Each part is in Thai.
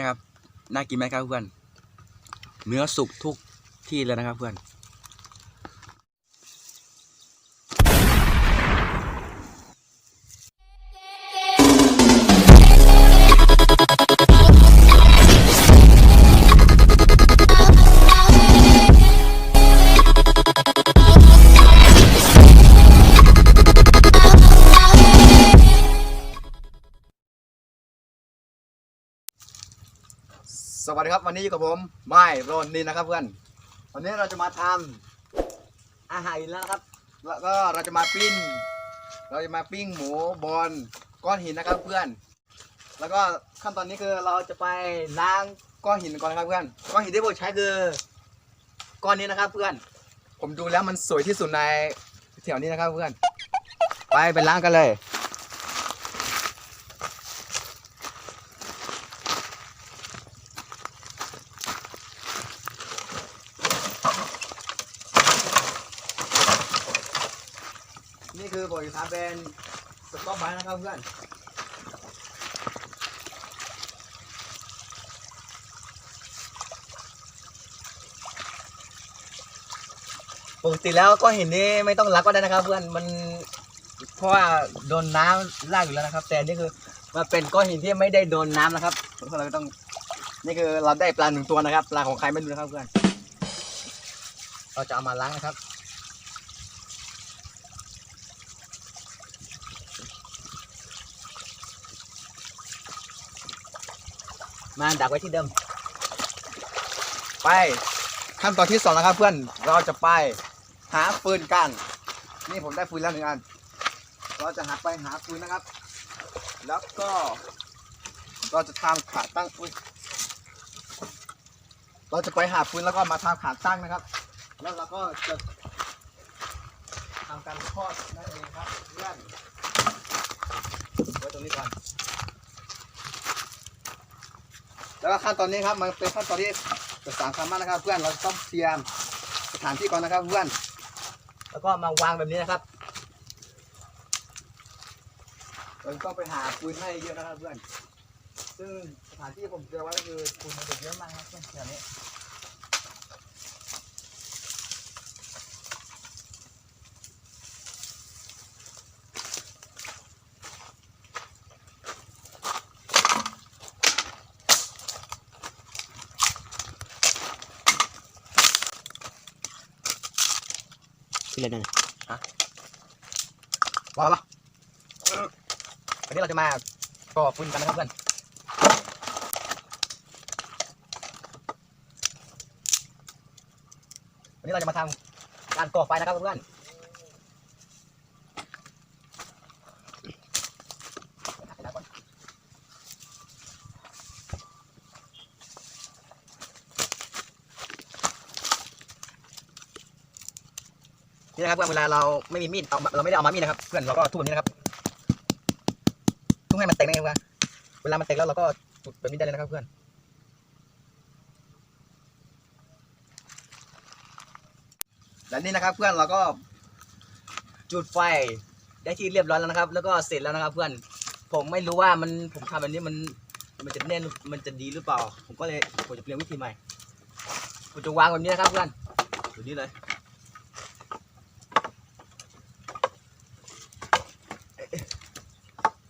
นะครับ น่ากินไหมครับเพื่อน เนื้อสุกทุกที่เลยนะครับเพื่อน สวัสดีครับวันนี้อยู่กับผมไม่โรนนินนะครับเพื่อนวันนี้เราจะมาทำอาหารอีกแล้วนะครับแล้วก็เราจะมาปิ้งเราจะมาปิ้งหมูบอลก้อนหินนะครับเพื่อน แล้วก็ขั้นตอนนี้คือเราจะไปล้างก้อนหินก่อนนะครับเพื่อนก้อนหินที่ผมใช้คือก้อนนี้นะครับเพื่อน ผมดูแล้วมันสวยที่สุดในแถวนี้นะครับเพื่อน ไปไปล้างกันเลย คือผมจะทำเป็นสต๊อกไม้นะครับเพื่อนปกติแล้วก็เห็นนี้ไม่ต้องรักก็ได้นะครับ เพื่อนมันเพราะว่าโดนน้ำลากอยู่แล้วนะครับ แต่นี่คือมันเป็นก้อนหินที่ไม่ได้โดนน้ำนะครับเพราะเราก็ต้องนี่คือเราได้ปลาหนึ่งตัวนะครับปลาของใครไม่รู้นะครับเพื่อน เราจะเอามาล้างนะครับ มาดักไว้ที่เดิม ไปขั้นตอนที่สองนะครับเพื่อนเราจะไปหาฟืนกัน นี่ผมได้ฟืนแล้วหนึ่งอัน เราจะหาไปหาฟืนนะครับ แล้วก็ เราจะทำขาตั้งอุ้ยเราจะไปหาฟืนแล้วก็มาทำขาตั้งนะครับ แล้วเราก็จะทำการทอดนั่นเองครับเพื่อนไว้ตรงนี้ก่อน แล้วก็ขั้นตอนนี้ครับมันเป็นขั้นตอนที่จะสำคัญมากนะครับ เพื่อนเราต้องเตรียมสถานที่ก่อนนะครับเพื่อน แล้วก็มาวางแบบนี้นะครับเราต้องไปหาปืนให้เยอะนะครับเพื่อน ซึ่งสถานที่ผมเจอไว้ก็คือปืนมันจะเยอะมากครับเพื่อนแถวนี้ ที่เลยนั่น ว้าวละ วันนี้เราจะมาก่อฟืนกันนะครับเพื่อนวันนี้เราจะมาทำการก่อไฟนะครับเพื่อนนี่นะครับเพื่อนเวลาเราไม่มีมีดเอาเราไม่ได้เอามามีดนะครับ เพื่อนเราก็ทุบแบบนี้นะครับ ให้มันแตกได้ไงวะเวลามันแตกแล้วเราก็จุดแบบนี้ได้เลยนะครับเพื่อนและนี่นะครับเพื่อนเราก็จุดไฟได้ที่เรียบร้อยแล้วนะครับ แล้วก็เสร็จแล้วนะครับเพื่อนผมไม่รู้ว่ามันผมทำแบบนี้มันมันจะแน่นมันจะดีหรือเปล่า ผมก็เลยผมจะเปลี่ยนวิธีใหม่ผมจะวางแบบนี้นะครับเพื่อนแบบนี้เลย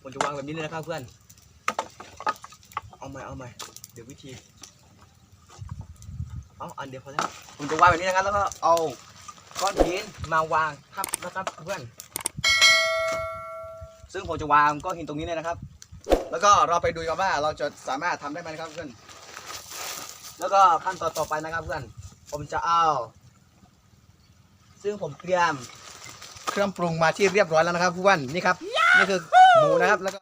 ผม จะวางแบบนี้เลยนะครับเพื่อน เอาใหม่เอาใหม่เดี๋ยววิธี เอาอันเดียวพอแล้วผมจะวางแบบนี้นะครับแล้วก็เอาก้อนหินมาวางทับนะครับเพื่อน ซึ่งผมจะวางก้อนหินตรงนี้เลยนะครับ แล้วก็เราไปดูกันว่าเราจะสามารถทำได้ไหมนะครับเพื่อน แล้วก็ขั้นตอนต่อไปนะครับเพื่อน ผมจะเอา ซึ่งผมเตรียมเครื่องปรุงมาที่เรียบร้อยแล้วนะครับเพื่อนนี่ครับนี่คือ หมูนะครับ แล้วก็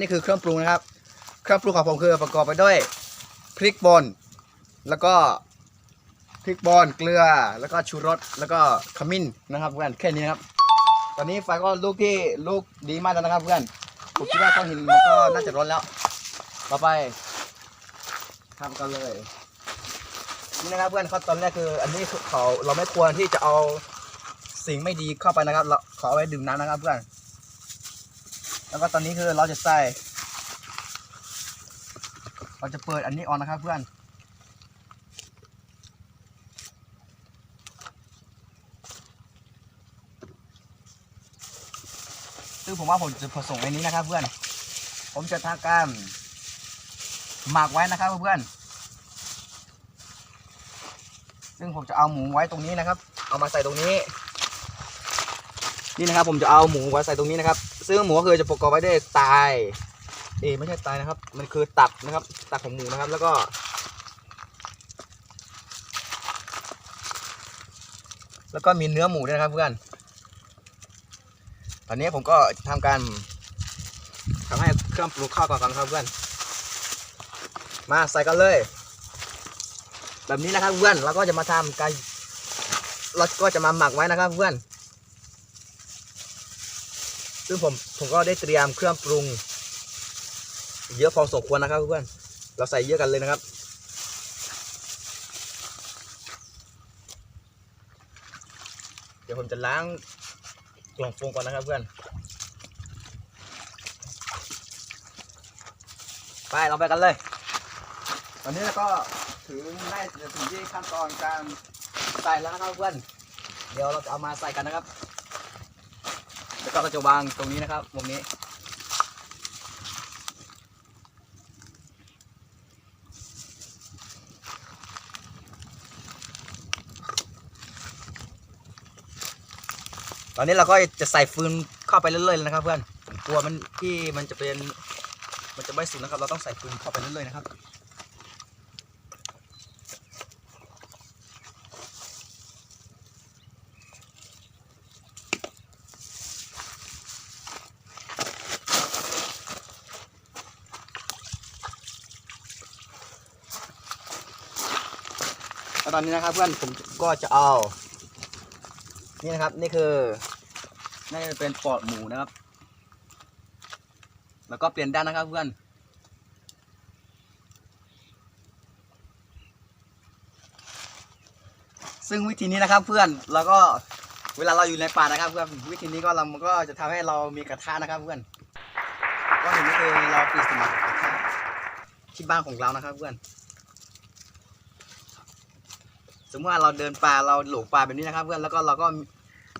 นี่คือเครื่องปรุงนะครับ เครื่องปรุงของผมคือประกอบไปด้วยพริกป่นแล้วก็พริกป่นเกลือ แล้วก็ชูรส แล้วก็ขมิ้นนะครับเพื่อนแค่นี้นะครับ ตอนนี้ไฟก็ลูกที่ลูกดีมากแล้วนะครับเพื่อน ผมคิดว่าก้อนหินมันก็น่าจะร้อนแล้ว ต่อไปทำกันเลย นี่นะครับเพื่อนขั้นตอนแรกคือ อันนี้เขาเราไม่ควรที่จะเอา สิ่งไม่ดีเข้าไปนะครับ เราขอไว้ดื่มน้ำนะครับเพื่อน แล้วก็ตอนนี้คือเราจะใส่ เราจะเปิดอันนี้ออนนะครับเพื่อน ซึ่งผมว่าผมจะผสมอันนี้นะครับเพื่อน ผมจะทำการหมักไว้นะครับเพื่อนซึ่งผมจะเอาหมูไว้ตรงนี้นะครับ เอามาใส่ตรงนี้ นี่นะครับผมจะเอาหมูไว้ใส่ตรงนี้นะครับซึ่งหมูก็คือจะประกอบไว้ด้วยไตเอ้ยไม่ใช่ไตนะครับ มันคือตับนะครับ ตับของหมูนะครับ แล้วก็ แล้วก็มีเนื้อหมูด้วยนะครับเพื่อนตอนนี้ผมก็ทำการทำให้เครื่องปรุงข้าวก่อนครับเพื่อน มาใส่กันเลย แบบนี้นะครับเพื่อนเราก็จะมาทำการเราก็จะมาหมักไว้นะครับเพื่อน ซึ่งผมผมก็ได้เตรียมเครื่องปรุง เยอะพอสมควรนะครับเพื่อนเราใส่เยอะกันเลยนะครับ เดี๋ยวผมจะล้างกล่องโฟมก่อนนะครับเพื่อน ไปเราไปกันเลย ตอนนี้เราก็ถึงได้ถึงที่ขั้นตอนการใส่แล้วนะครับเพื่อน เดี๋ยวเราจะเอามาใส่กันนะครับ ก็เราจะวางตรงนี้นะครับมุมนี้ ตอนนี้เราก็จะใส่ฟืนเข้าไปเรื่อยๆเลยนะครับเพื่อนกลัวมันที่มันจะเป็นมันจะไม่สุกนะครับ เราต้องใส่ฟืนเข้าไปเรื่อยๆนะครับ อนนี้นะครับเพื่อนผมก็จะเอา นี่นะครับนี่คือนี่เป็นปอดหมูนะครับ แล้วก็เปลี่ยนด้านนะครับเพื่อนซึ่งวิธีนี้นะครับเพื่อนเราก็เวลาเราอยู่ในป่านะครับ เพื่อนวิธีนี้ก็เราก็จะทำให้เรามีกระทะนะครับเพื่อนก็เห็นนี่คือเราปิดสมัครที่บ้านของเรานะครับเพื่อน มมติว่าเราเดินป่าเราหลงป่าแบบนี้นะครับ เพื่อนแล้วก็เราก็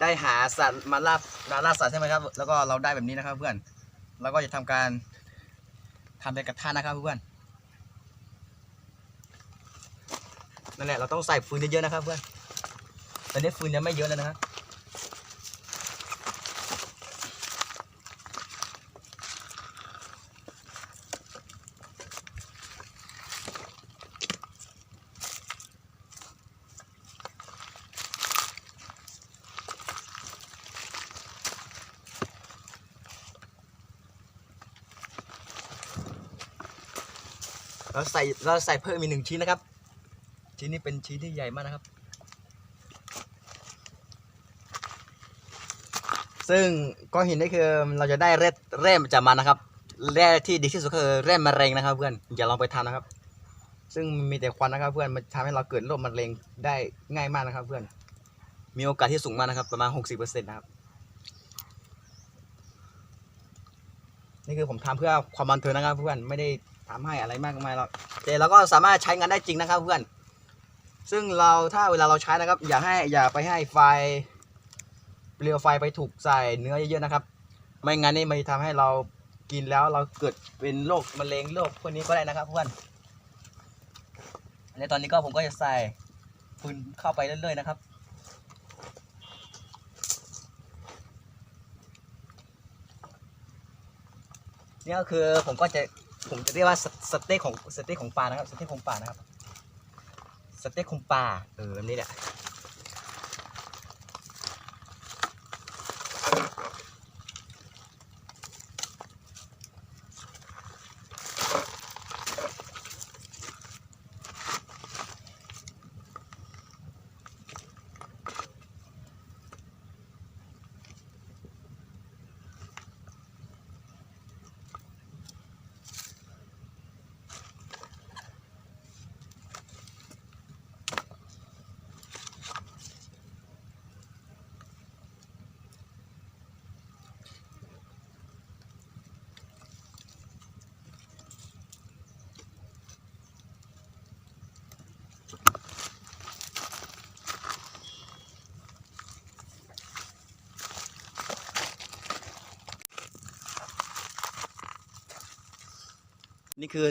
ได้หาสัตว์มาล่ามาล่าสัตว์ใช่ไหมครับ แล้วก็เราได้แบบนี้นะครับ เพื่อนเราก็จะทำการทำเป็นกระทะนะครับเพื่อนนั่นแหละเราต้องใส่ฟืนเยอะๆนะครับ เพื่อนตอนนี้ฟืนยังไม่เยอะเลยนะครับ เราใส่เราใส่เพิ่มอีกหนึ่งชิ้นนะครับ ชิ้นนี้เป็นชิ้นที่ใหญ่มากนะครับ ซึ่งก้อนหินนี่คือเราจะได้แร่แร่จากมันนะครับแร่ที่ดีที่สุดคือแร่มะเร็งนะครับ เพื่อนอย่าลองไปทำนะครับ ซึ่งมีแต่ควันนะครับ เพื่อนมันทำให้เราเกิดโรคมะเร็งได้ง่ายมากนะครับ เพื่อนมีโอกาสที่สูงมากนะครับประมาณ 60%นะครับนี่คือผมทำเพื่อความบันเทิงนะครับเพื่อนไม่ได้ ทำให้อะไรมากมายหรอกแต่เราก็สามารถใช้งานได้จริงนะครับเพื่อน ซึ่งเราถ้าเวลาเราใช้นะครับ อย่าให้อย่าไปให้ไฟเปลวไฟไปถูกใส่เนื้อเยอะๆนะครับ ไม่งั้นนี่มันจะทำให้เรากินแล้วเราเกิดเป็นโรคมะเร็งโรคพวกนี้ก็ได้นะครับเพื่อนในตอนนี้ก็ผมก็จะใส่ฟืนเข้าไปเรื่อยๆนะครับนี่ก็คือผมก็จะ ผมจะเรียกว่าสสเต็กของสเต็กของปลานะครับสเต็กของปลานะครับสเต็กของปลาเอออันนี้แหละ นี่คือ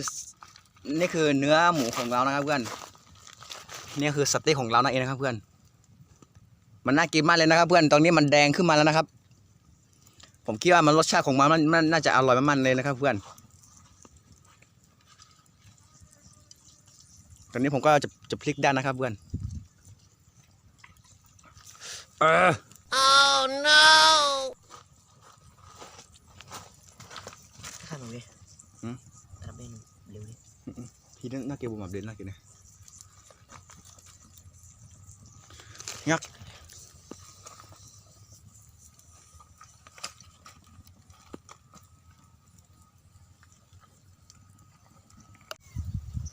นี่คือเนื้อหมูของเรานะครับเพื่อนนี่คือสเต็กของเรานั่นเองนะครับเพื่อน มันน่ากินมากเลยนะครับเพื่อน ตอนนี้มันแดงขึ้นมาแล้วนะครับ ผมคิดว่ามันรสชาติของมันมันนน่าจะอร่อยมากๆเลยนะครับเพื่อน ตอนนี้ผมก็จะจะพลิกด้านนะครับเพื่อน เออ ข้างหนูดิรับเมนูเร็วดิ น่าเกลียดบุ๋มแบบเด่นน่ากินนะงัก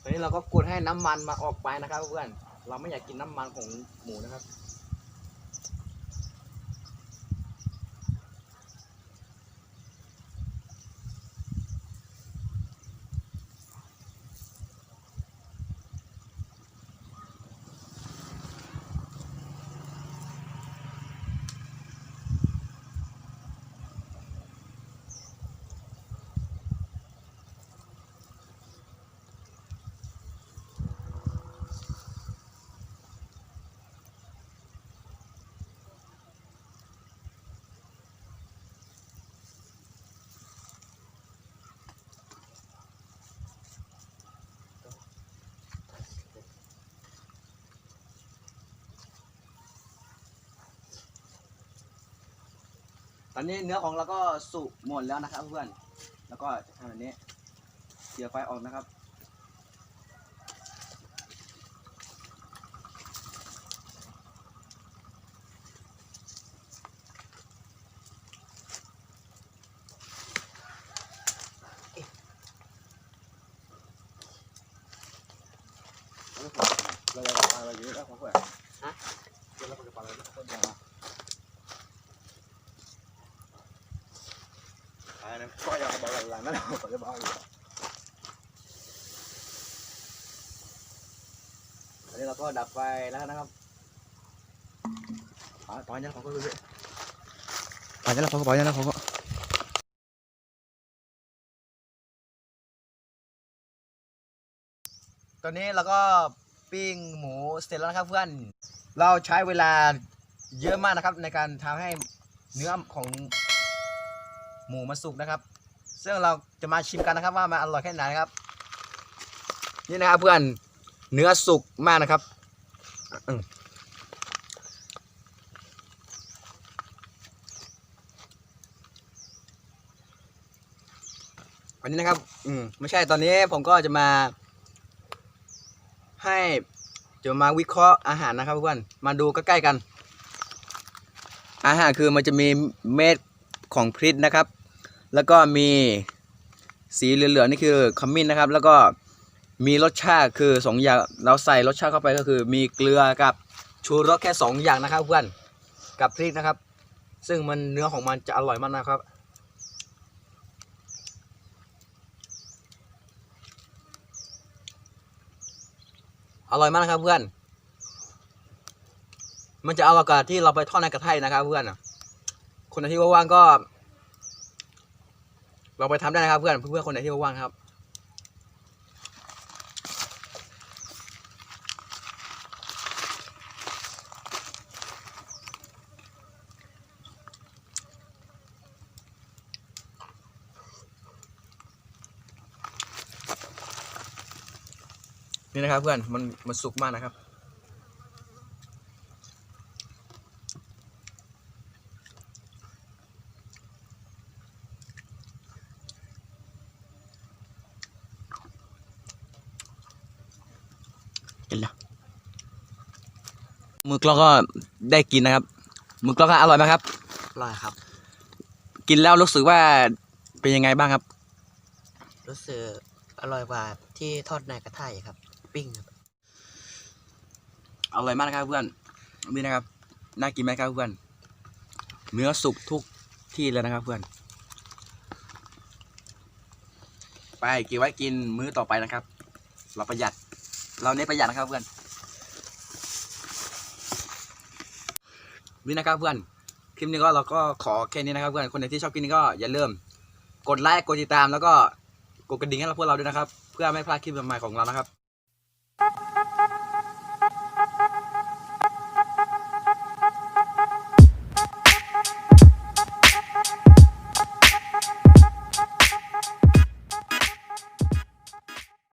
ตอนนี้เราก็กดให้น้ำมันมาออกไปนะครับเพื่อน เราไม่อยากกินน้ำมันของหมูนะครับ ตอนนี้เนื้อของเราก็สุกหมดแล้วนะครับเพื่อน แล้วก็จะทำแบบนี้เสียไฟออกนะครับเราจะปาอะไรอยู่แล้วของเพื่อนฮะเดี๋ยวเราจะปาอะไรนะต้นยางอะไรนะก็ยังบอก หลังนั่นแหละก็จะบอกอยู่อันนี้เราก็ดับไฟแล้วนะครับปาปาเนี่ยเขาก็รู้ปาเนี่ยเขาก็ปาเนี่ยเขาก็ตอนนี้เราก็ปิ้งหมูเสร็จแล้วนะครับเพื่อน เราใช้เวลาเยอะมากนะครับในการทำให้เนื้อของหมูมันสุกนะครับ ซึ่งเราจะมาชิมกันนะครับว่ามันอร่อยแค่ไหนนะครับ นี่นะครับเพื่อนเนื้อสุกมากนะครับอันนี้นะครับ อืมไม่ใช่ตอนนี้ผมก็จะมา ให้จะมาวิเคราะห์อาหารนะครับเพื่อนมาดูใกล้ๆกัน อาหารคือมันจะมีเม็ดของพริกนะครับ แล้วก็มีสีเหลืองๆนี่คือขมิ้นนะครับ แล้วก็มีรสชาติคือสองอย่างเราใส่รสชาติเข้าไปก็คือ มีเกลือกับชูรสแค่สองอย่างนะครับเพื่อนกับพริกนะครับ ซึ่งมันเนื้อของมันจะอร่อยมากนะครับอร่อยมากนะครับเพื่อน มันจะอร่อยกว่าที่เราไปทอดในกระทะนะครับเพื่อนคนไหนที่ว่างๆก็ เราไปทำได้นะครับเพื่อนเพื่อนคนไหนที่ว่างครับ นี่นะครับเพื่อนมันมันสุกมากนะครับ กินแล้วมือกล้องก็ได้กินนะครับ มือกล้องก็อร่อยไหมครับ อร่อยครับ กินแล้วรู้สึกว่าเป็นยังไงบ้างครับ รู้สึกอร่อยกว่าที่ทอดในกระทะอีกครับ ปิ้งครับอร่อยมากนะครับเพื่อนนี่นะครับน่ากินไหมครับเพื่อน เนื้อสุกทุกที่เลยนะครับเพื่อน ไปเก็บไว้กินมื้อต่อไปนะครับ เราประหยัด เราเน้นประหยัดนะครับเพื่อนนี่นะครับเพื่อนคลิปนี้ก็เราก็ขอแค่นี้นะครับเพื่อนคนไหนที่ชอบคลิปนี้ก็อย่าลืมกดไลค์กดติดตามแล้วก็กดกระดิ่งให้เราพวกเราด้วยนะครับ เพื่อไม่พลาดคลิปใหม่ๆของเรานะครับ